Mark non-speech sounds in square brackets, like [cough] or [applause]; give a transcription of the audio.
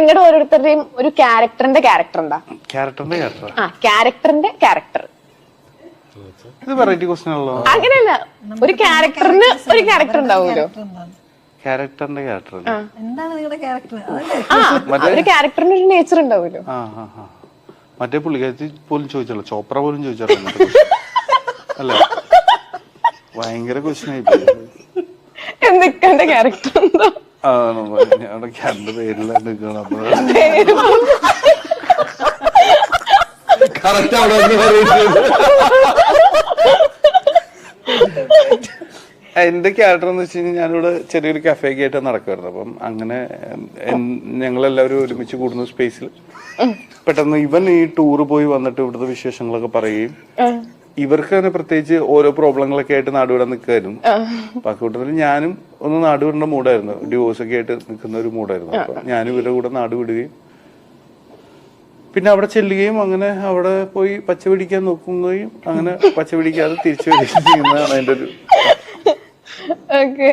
നിങ്ങളുടെ ഓരോരുത്തരുടെയും ഒരു ക്യാരക്ടറിന്റെ ക്യാരക്ടർ ഉണ്ടാ ക്യാരക്ടറിന്റെ ക്യാരക്ടർ ആ ക്യാരക്ടറിന്റെ ക്യാരക്ടർ. ഇത് വെറൈറ്റി ക്വസ്റ്റ്യൻ ആണല്ലോ. അങ്ങനെയല്ല ഒരു ക്യാരക്ടറിന് ഒരു ക്യാരക്ടർ ഉണ്ടാവുമല്ലോ. ക്യാരക്ടറിന്റെ ക്യാരക്ടർ എന്താണ് നിങ്ങളുടെ ക്യാരക്ടർ? ആ ഒരു ക്യാരക്ടറിന് ഒരു നേച്ചർ ഉണ്ടാവുമല്ലോ. ആ ആ ആ. മറ്റേ പുള്ളിക്കാരത്തി പോലും ചോദിച്ചല്ലോ ചോപ്ര പോലും ചോദിച്ചല്ലോ അങ്ങനത്തെ question. അല്ലേ? ഭയങ്കര ക്വസ്റ്റ്യൻ ആയി പോയി. എന്തൊക്കെ ക്യാരക്ടർ ഉണ്ടോ നിൽക്കണം കറക്റ്റ് അവിടെ വന്ന് പറയുന്നത്. എന്റെ ക്യാരക്ടർ എന്ന് വെച്ച് കഴിഞ്ഞാൽ ഞാനിവിടെ ചെറിയൊരു കഫേക്ക് ആയിട്ട് നടക്കുമായിരുന്നു അപ്പം അങ്ങനെ ഞങ്ങളെല്ലാവരും ഒരുമിച്ച് കൂടുന്ന സ്പേസിൽ പെട്ടെന്ന് ഇവൻ ഈ ടൂർ പോയി വന്നിട്ട് ഇവിടുത്തെ വിശേഷങ്ങളൊക്കെ പറയുകയും ഇവർക്ക് തന്നെ പ്രത്യേകിച്ച് ഓരോ പ്രോബ്ലങ്ങളൊക്കെ ആയിട്ട് നാടുവിടാൻ നിൽക്കുമായിരുന്നു. അപ്പൊ അക്കൂട്ടത്തിൽ ഞാനും ഒന്ന് നാടുവിടേണ്ട മൂടായിരുന്നു ഡിവോഴ്സ് ഒക്കെ ആയിട്ട് നിൽക്കുന്ന ഒരു മൂടായിരുന്നു അപ്പൊ ഞാനും ഇവരുടെ കൂടെ നാടുവിടുകയും പിന്നെ അവിടെ ചെല്ലുകയും അങ്ങനെ അവിടെ പോയി പച്ച പിടിക്കാൻ നോക്കുകയും അങ്ങനെ പച്ച പിടിക്കാതെ തിരിച്ചു വരികയും ചെയ്യുന്നതാണ് അതിന്റെ ഒരു [laughs] ഓക്കെ